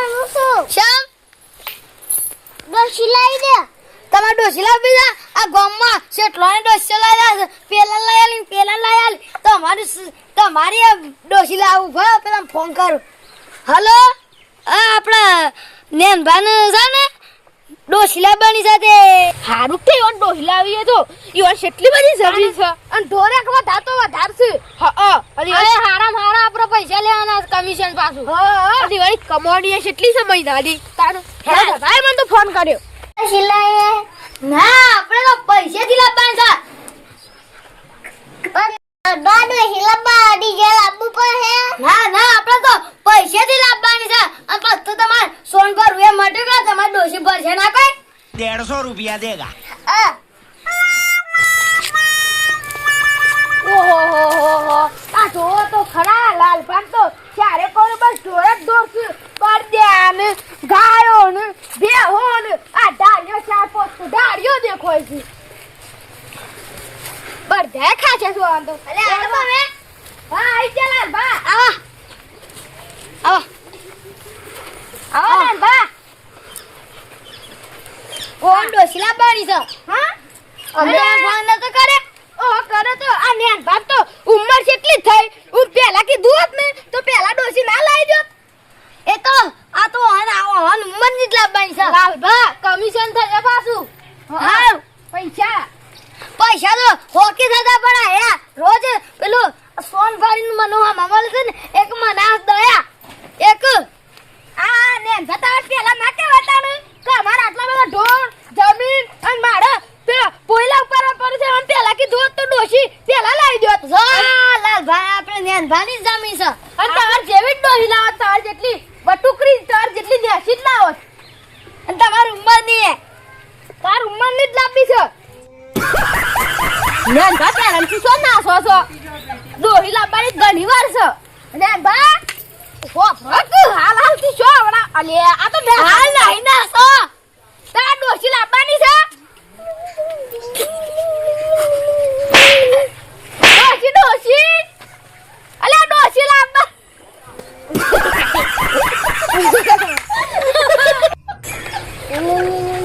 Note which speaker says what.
Speaker 1: કરું છું
Speaker 2: શમ?
Speaker 1: ડોશી લાવી દે.
Speaker 2: તમારે ડોસી લાવી દે આ ગામમાં શેઠલોને ડોસી લાવ્યા પેલા પેલા લઈ તમારી તમારી આ લાવું ભા પેલા ફોન કરું. હલો? આ આપણા નેનભાન છે ને? ડોસી બની સાથે.
Speaker 3: હારું તે ઈવન ડોહલા આવીએ તો. ઈવન કેટલી બધી જમીન છે. અને ઢોરેક વધાર તો છે. હા
Speaker 2: અરે હારા આપણે પૈસા લેવાના એડમિશન પાછું.
Speaker 3: હજી વળી કમોડીએ કેટલી સમય દાદી તારું ભાઈ મને તો ફોન કર્યો.
Speaker 1: શિલાએ.
Speaker 2: ના આપણે તો પૈસેથી લાવવાના છે ના આપણે તો પૈસેથી લાવવાની છે અને પાછું તમારે સોન પર રૂપિયા માટે તમારે ડોસી ભરશે ના કઈ?
Speaker 3: દેડસો રૂપિયા દેગા. ને ગાયો ને ભેહો ને આ ડાળીઓ ચાર પોસ્ટ ડાળીઓ દેખાય છે બળદે ખાશે શું આમ તો?
Speaker 2: અલે આ તો હવે.
Speaker 3: હા આઈ જા લાલબા
Speaker 2: આવા. આવા.
Speaker 3: આવો. લાલબા
Speaker 2: કોણ ડોસી લાવવાની છે?
Speaker 3: હા?
Speaker 2: અમે ફોન નતો કરે
Speaker 3: ઓહો કરે તો આ નેન બાપ તો ઉંમર કેટલી થઈ હું પેલા કીધું હોત ને તો પેલા ડોસી ના લાવી દો
Speaker 2: એ તો આ તો હન આવો હન મન જ છે
Speaker 3: કમિશન થાય પાછું.
Speaker 2: હા
Speaker 3: પૈસા.
Speaker 2: પૈસા તો હોકી થતા પણ આયા રોજ પેલું સોન ભરીને મનો મામા છે ને એક મનાસ દયા. એક.
Speaker 3: આ ને બતાવ પેલા માટે કે કે અમારા આટલા બધા ઢોર જમીન અને મારે પેલા પોયલા ઉપર પર છે અને પેલા કીધું તો ડોશી પેલા લાવી દો
Speaker 2: હા લાલ ભાઈ આપણે નેન ભાની જમીન છે.
Speaker 3: અને ને બા તારા થી સો ના સો સો દોહી લાવવાની ઘણી વાર છે. ને બા, ઓ ભક હાલ આવતી છો વડા અલે, આ તો બે
Speaker 2: હાલ નહીં ના સો
Speaker 3: તાર દોશી લાવવાની છે? દોશી દોશી અલે દોશી લાવવા Oh